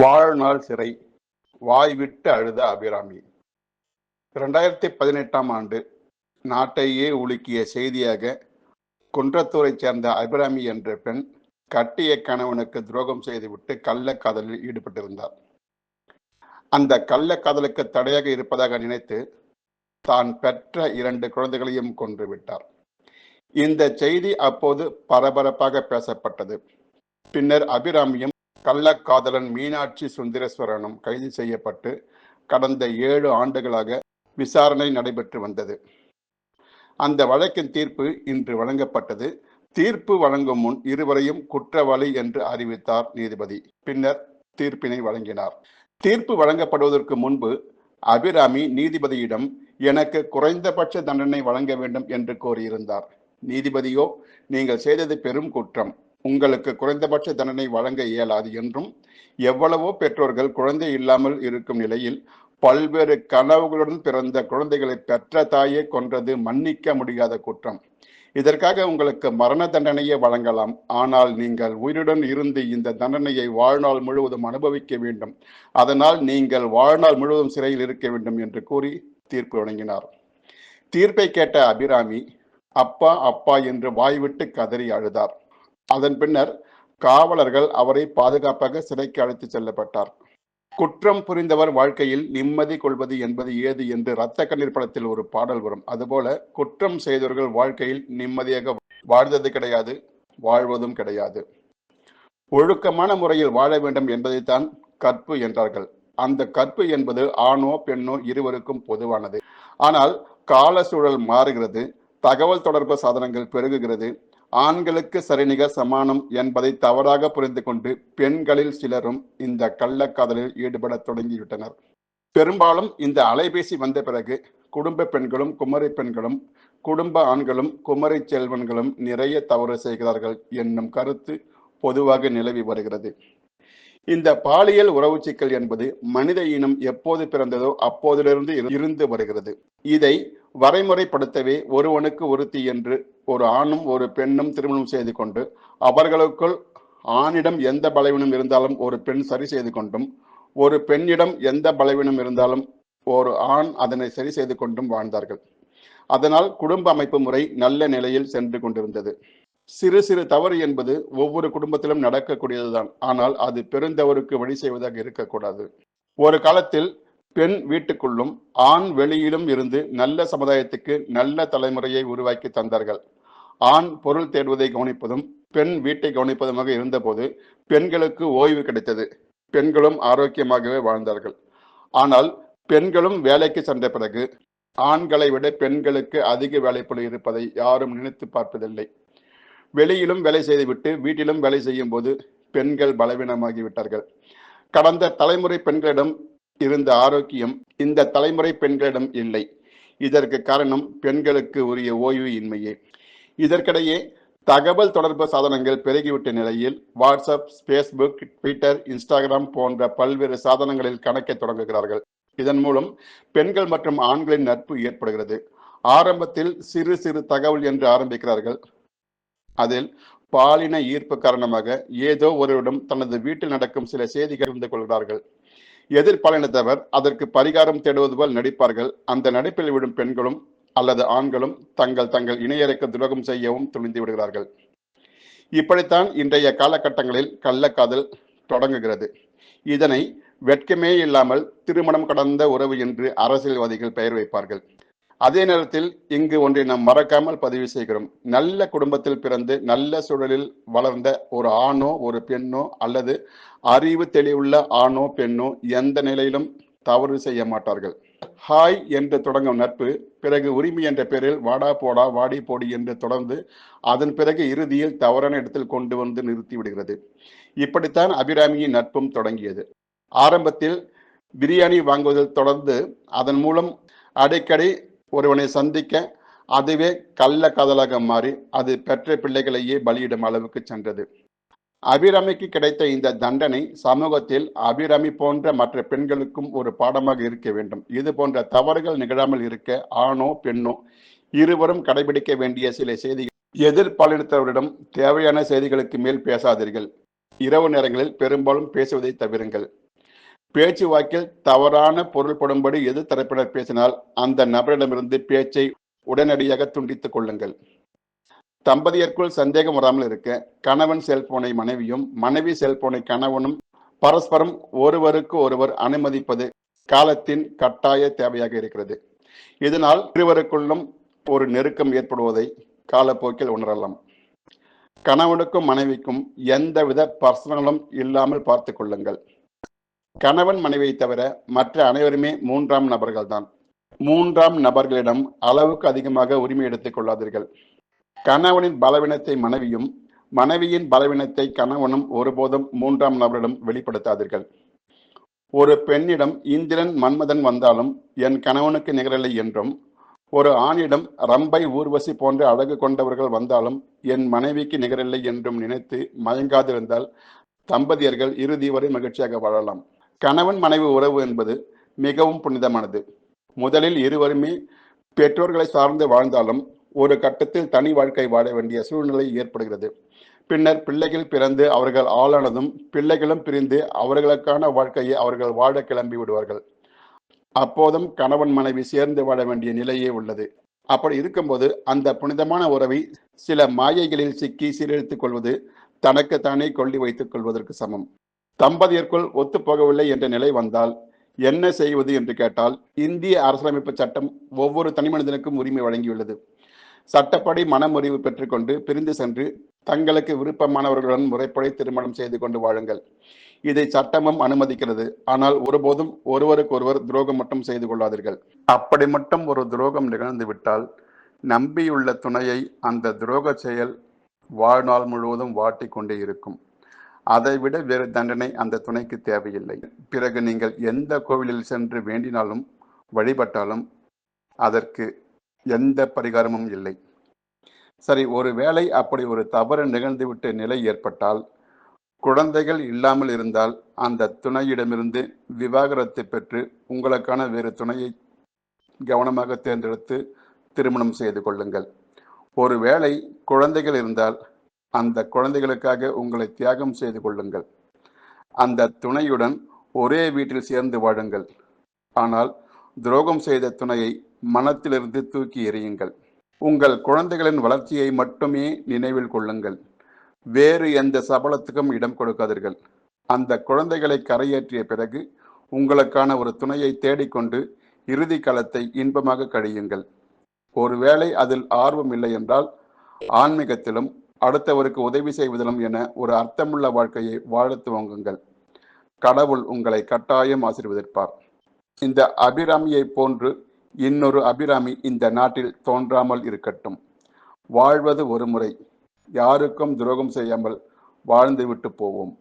வாழ்நாள் சிறை வாய் விட்டு அழுத அபிராமி. இரண்டாயிரத்தி பதினெட்டாம் ஆண்டு நாட்டையே உலுக்கிய செய்தியாக குன்றத்தூரைச் சேர்ந்த அபிராமி என்ற பெண் கட்டிய கணவனுக்கு துரோகம் செய்துவிட்டு கள்ளக்காதலில் ஈடுபட்டிருந்தார். அந்த கள்ளக்காதலுக்கு தடையாக இருப்பதாக நினைத்து தான் பெற்ற இரண்டு குழந்தைகளையும் கொன்று விட்டார். இந்த செய்தி அப்போது பரபரப்பாக பேசப்பட்டது. பின்னர் அபிராமியும் கள்ளக்காதலன் மீனாட்சி சுந்தரேஸ்வரனும் கைது செய்யப்பட்டு கடந்த ஏழு ஆண்டுகளாக விசாரணை நடைபெற்று வந்தது. அந்த வழக்கின் தீர்ப்பு இன்று வழங்கப்பட்டது. தீர்ப்பு வழங்கும் முன் இருவரையும் குற்றவாளி என்று அறிவித்தார் நீதிபதி. பின்னர் தீர்ப்பினை வழங்கினார். தீர்ப்பு வழங்கப்படுவதற்கு முன்பு அபிராமி நீதிபதியிடம் எனக்கு குறைந்தபட்ச தண்டனை வழங்க வேண்டும் என்று கோரியிருந்தார். நீதிபதியோ நீங்கள் செய்தது பெரும் குற்றம். உங்களுக்கு குறைந்தபட்ச தண்டனை வழங்க இயலாது என்றும் எவ்வளவோ பெற்றோர்கள் குழந்தை இல்லாமல் இருக்கும் நிலையில் பல்வேறு கனவுகளுடன் பிறந்த குழந்தைகளை பெற்ற தாயே கொன்றது மன்னிக்க முடியாத குற்றம். இதற்காக உங்களுக்கு மரண தண்டனையை வழங்கலாம். ஆனால் நீங்கள் உயிருடன் இருந்து இந்த தண்டனையை வாழ்நாள் முழுவதும் அனுபவிக்க வேண்டும். அதனால் நீங்கள் வாழ்நாள் முழுவதும் சிறையில் இருக்க வேண்டும் என்று கூறி தீர்ப்பு வழங்கினார். தீர்ப்பை கேட்ட அபிராமி அப்பா அப்பா என்று வாய்விட்டு கதறி அழுதார். அதன் பின்னர் காவலர்கள் அவரை பாதுகாப்பாக சிறைக்கு அழைத்து செல்லப்பட்டார். குற்றம் புரிந்தவர் வாழ்க்கையில் நிம்மதி கொள்வது என்பது ஏது என்று இரத்த கண்ணீர் படத்தில் ஒரு பாடல் வரும். அதுபோல குற்றம் செய்தவர்கள் வாழ்க்கையில் நிம்மதியாக வாழ்ந்தது கிடையாது வாழ்வதும் கிடையாது. ஒழுக்கமான முறையில் வாழ வேண்டும் என்பதைத்தான் கற்பு என்றார்கள். அந்த கற்பு என்பது ஆணோ பெண்ணோ இருவருக்கும் பொதுவானது. ஆனால் கால சூழல் மாறுகிறது தகவல் தொடர்பு சாதனங்கள் பெருகுகிறது ஆண்களுக்கு சரிநிகர் சமானம் என்பதை தவறாக புரிந்து கொண்டு பெண்களில் சிலரும் இந்த கள்ளக்காதலில் ஈடுபட தொடங்கிவிட்டனர். பெரும்பாலும் இந்த அலைபேசி வந்த பிறகு குடும்ப பெண்களும் குமரி பெண்களும் குடும்ப ஆண்களும் குமரி செல்வன்களும் நிறைய தவறு செய்கிறார்கள் என்னும் கருத்து பொதுவாக நிலவி வருகிறது. இந்த பாலியல் உறவு சிக்கல் என்பது மனித இனம் எப்போது பிறந்ததோ அப்போதிலிருந்து இருந்து வருகிறது. இதை வரைமுறைப்படுத்தவே ஒருவனுக்கு ஒருத்தி என்று ஒரு ஆணும் ஒரு பெண்ணும் திருமணம் செய்து கொண்டு அவர்களுக்குள் ஆணிடம் எந்த பலவீனம் இருந்தாலும் ஒரு பெண் சரி செய்து கொண்டும் ஒரு பெண்ணிடம் எந்த பலவீனம் இருந்தாலும் ஒரு ஆண் அதனை சரி செய்து கொண்டும் வாழ்ந்தார்கள். அதனால் குடும்ப அமைப்பு முறை நல்ல நிலையில் சென்று கொண்டிருந்தது. சிறு சிறு தவறு என்பது ஒவ்வொரு குடும்பத்திலும் நடக்கக்கூடியதுதான். ஆனால் அது பெருந்தவருக்கு வழி செய்வதாக இருக்கக்கூடாது. ஒரு காலத்தில் பெண் வீட்டுக்குள்ளும் ஆண் வெளியிலும் இருந்து நல்ல சமுதாயத்துக்கு நல்ல தலைமுறையை உருவாக்கி தந்தார்கள். ஆண் பொருள் தேடுவதை கவனிப்பதும் பெண் வீட்டை கவனிப்பதுமாக இருந்தபோது பெண்களுக்கு ஓய்வு கிடைத்தது. பெண்களும் ஆரோக்கியமாகவே வாழ்ந்தார்கள். ஆனால் பெண்களும் வேலைக்கு சென்ற பிறகு ஆண்களை விட பெண்களுக்கு அதிக வேலைப்பளு இருப்பதை யாரும் நினைத்து பார்ப்பதில்லை. வெளியிலும் வேலை செய்துவிட்டு வீட்டிலும் வேலை செய்யும் போது பெண்கள் பலவீனமாகி விட்டார்கள் கடந்த தலைமுறை பெண்களிடம் இருந்த ஆரோக்கியம் இந்த தலைமுறை பெண்களிடம் இல்லை. இதற்கு காரணம் பெண்களுக்கு உரிய ஓய்வு இன்மையே இதற்கிடையே தகவல் தொடர்பு சாதனங்கள் பெருகிவிட்ட நிலையில் வாட்ஸ்அப் ஃபேஸ்புக் ட்விட்டர் இன்ஸ்டாகிராம் போன்ற பல்வேறு சாதனங்களில் கணக்கை தொடங்குகிறார்கள். இதன் மூலம் பெண்கள் மற்றும் ஆண்களின் நட்பு ஏற்படுகிறது. ஆரம்பத்தில் சிறு சிறு தகவல் என்று ஆரம்பிக்கிறார்கள். அதில் பாலின ஈர்ப்பு காரணமாக ஏதோ ஒருவரிடம் தனது வீட்டில் நடக்கும் சில செய்திகள் இருந்து கொள்கிறார்கள். எதிர்பாலினத்தவர் அதற்கு பரிகாரம் தேடுவது போல் நடிப்பார்கள். அந்த நடிப்பில் விடும் பெண்களும் அல்லது ஆண்களும் தங்கள் தங்கள் இணையருக்கு துரோகம் செய்யவும் துணிந்து விடுகிறார்கள். இப்படித்தான் இன்றைய காலகட்டங்களில் கள்ளக்காதல் தொடங்குகிறது. இதனை வெட்கமே இல்லாமல் திருமணம் கடந்த உறவு என்று அரசியல்வாதிகள் பெயர் வைப்பார்கள். அதே நேரத்தில் இங்கு ஒன்றை நாம் மறக்காமல் பதிவு செய்கிறோம். நல்ல குடும்பத்தில் பிறந்து நல்ல சூழலில் வளர்ந்த ஒரு ஆணோ ஒரு பெண்ணோ அல்லது அறிவு தெளிவுள்ள ஆணோ பெண்ணோ எந்த நிலையிலும் தவறு செய்ய மாட்டார்கள். ஹாய் என்று தொடங்கும் நட்பு பிறகு உரிமை என்ற பெயரில் வாடா போடா வாடி போடி என்று தொடர்ந்து அதன் பிறகு இறுதியில் தவறான இடத்தில் கொண்டு வந்து நிறுத்தி விடுகிறது. இப்படித்தான் அபிராமியின் நட்பும் தொடங்கியது. ஆரம்பத்தில் பிரியாணி வாங்குவதில் தொடர்ந்து அதன் மூலம் அடிக்கடி ஒருவனை சந்திக்க அதுவே கள்ள காதலாக மாறி அது பெற்ற பிள்ளைகளையே பலியிடும் அளவுக்கு சென்றது. அபிராமிக்கு கிடைத்த இந்த தண்டனை சமூகத்தில் அபிராமி போன்ற மற்ற பெண்களுக்கும் ஒரு பாடமாக இருக்க வேண்டும். இது போன்ற தவறுகள் நிகழாமல் இருக்க ஆணோ பெண்ணோ இருவரும் கடைபிடிக்க வேண்டிய சில செய்திகள். எதிர்பாலினத்தவரிடம் தேவையான செய்திகளுக்கு மேல் பேசாதீர்கள். இரவு நேரங்களில் பெரும்பாலும் பேசுவதை தவிருங்கள். பேச்சு வாக்கில் தவறான பொருள்படும்படி எது தரப்பினர் பேசினால் அந்த நபரிடமிருந்து பேச்சை உடனடியாக துண்டித்துக் கொள்ளுங்கள். தம்பதியருக்குள் சந்தேகம் வராமல் இருக்க கணவன் செல்போனை மனைவியும் மனைவி செல்போனை கணவனும் பரஸ்பரம் ஒருவருக்கு ஒருவர் அனுமதிப்பது காலத்தின் கட்டாய தேவையாக இருக்கிறது. இதனால் இருவருக்குள்ளும் ஒரு நெருக்கம் ஏற்படுவதை காலப்போக்கில் உணரலாம். கணவனுக்கும் மனைவிக்கும் எந்தவித பர்சனலும் இல்லாமல் பார்த்துக் கொள்ளுங்கள். கணவன் மனைவியை தவிர மற்ற அனைவருமே மூன்றாம் நபர்கள்தான். மூன்றாம் நபர்களிடம் அளவுக்கு அதிகமாக உரிமை எடுத்துக் கொள்ளாதீர்கள். கணவனின் பலவீனத்தை மனைவியும் மனைவியின் பலவீனத்தை கணவனும் ஒருபோதும் மூன்றாம் நபரிடம் வெளிப்படுத்தாதீர்கள். ஒரு பெண்ணிடம் இந்திரன் மன்மதன் வந்தாலும் என் கணவனுக்கு நிகரில்லை என்றும் ஒரு ஆணிடம் ரம்பை ஊர்வசி போன்ற அழகு கொண்டவர்கள் வந்தாலும் என் மனைவிக்கு நிகரில்லை என்றும் நினைத்து மயங்காதிருந்தால் தம்பதியர்கள் இறுதி வரை மகிழ்ச்சியாக வாழலாம். கணவன் மனைவி உறவு என்பது மிகவும் புனிதமானது. முதலில் இருவருமே பெற்றோர்களை சார்ந்து வாழ்ந்தாலும் ஒரு கட்டத்தில் தனி வாழ்க்கை வாழ வேண்டிய சூழ்நிலை ஏற்படுகிறது. பின்னர் பிள்ளைகள் பிறந்து அவர்கள் ஆளானதும் பிள்ளைகளும் பிரிந்து அவர்களுக்கான வாழ்க்கையை அவர்கள் வாழ கிளம்பி விடுவார்கள். அப்போதும் கணவன் மனைவி சேர்ந்து வாழ வேண்டிய நிலையே உள்ளது. அப்படி இருக்கும்போது அந்த புனிதமான உறவை சில மாயைகளில் சிக்கி சீரழித்துக் கொள்வது தனக்கு தானே கொள்ளி வைத்துக் கொள்வதற்கு சமம். தம்பதியர்க்குள் ஒத்துப்போகவில்லை என்ற நிலை வந்தால் என்ன செய்வது என்று கேட்டால் இந்திய அரசியலமைப்பு சட்டம் ஒவ்வொரு தனிமனிதனுக்கும் உரிமை வழங்கியுள்ளது. சட்டப்படி மனமுறிவு பெற்றுக்கொண்டு பிரிந்து சென்று தங்களுக்கு விருப்பமானவர்களுடன் முறைப்படி திருமணம் செய்து கொண்டு வாழுங்கள். இதை சட்டமும் அனுமதிக்கிறது. ஆனால் ஒருபோதும் ஒருவருக்கொருவர் துரோகம் மட்டும் செய்து கொள்ளாதீர்கள். அப்படி மட்டும் ஒரு துரோகம் நிகழ்ந்து விட்டால் நம்பியுள்ள துணையை அந்த துரோக செயல் வாழ்நாள் முழுவதும் வாட்டி கொண்டே இருக்கும். அதைவிட வேறு தண்டனை அந்த துணைக்கு தேவையில்லை. பிறகு நீங்கள் எந்த கோவிலில் சென்று வேண்டினாலும் வழிபட்டாலும் அதற்கு எந்த பரிகாரமும் இல்லை. சரி ஒருவேளை அப்படி ஒரு தவறு நிகழ்ந்துவிட்ட நிலை ஏற்பட்டால் குழந்தைகள் இல்லாமல் இருந்தால் அந்த துணையிடமிருந்து விவாகரத்து பெற்று உங்களுக்கான வேறு துணையை கவனமாக தேர்ந்தெடுத்து திருமணம் செய்து கொள்ளுங்கள். ஒருவேளை குழந்தைகள் இருந்தால் அந்த குழந்தைகளுக்காக உங்களை தியாகம் செய்து கொள்ளுங்கள். அந்த துணையுடன் ஒரே வீட்டில் சேர்ந்து வாழுங்கள். ஆனால் துரோகம் செய்த துணையை மனத்திலிருந்து தூக்கி எறியுங்கள். உங்கள் குழந்தைகளின் வளர்ச்சியை மட்டுமே நினைவில் கொள்ளுங்கள். வேறு எந்த சபலத்துக்கும் இடம் கொடுக்காதீர்கள். அந்த குழந்தைகளை கரையேற்றிய பிறகு உங்களுக்கான ஒரு துணையை தேடிக்கொண்டு இறுதி காலத்தை இன்பமாக கழியுங்கள். ஒருவேளை அதில் ஆர்வம் இல்லை என்றால் ஆன்மீகத்திலும் அடுத்தவருக்கு உதவி செய்வதிலும் என ஒரு அர்த்தமுள்ள வாழ்க்கையை வாழ துவங்குங்கள். கடவுள் உங்களை கட்டாயம் ஆசீர்வதிப்பார். இந்த அபிராமியை போன்று இன்னொரு அபிராமி இந்த நாட்டில் தோன்றாமல் இருக்கட்டும். வாழ்வது ஒரு முறை. யாருக்கும் துரோகம் செய்யாமல் வாழ்ந்துவிட்டு போவோம்.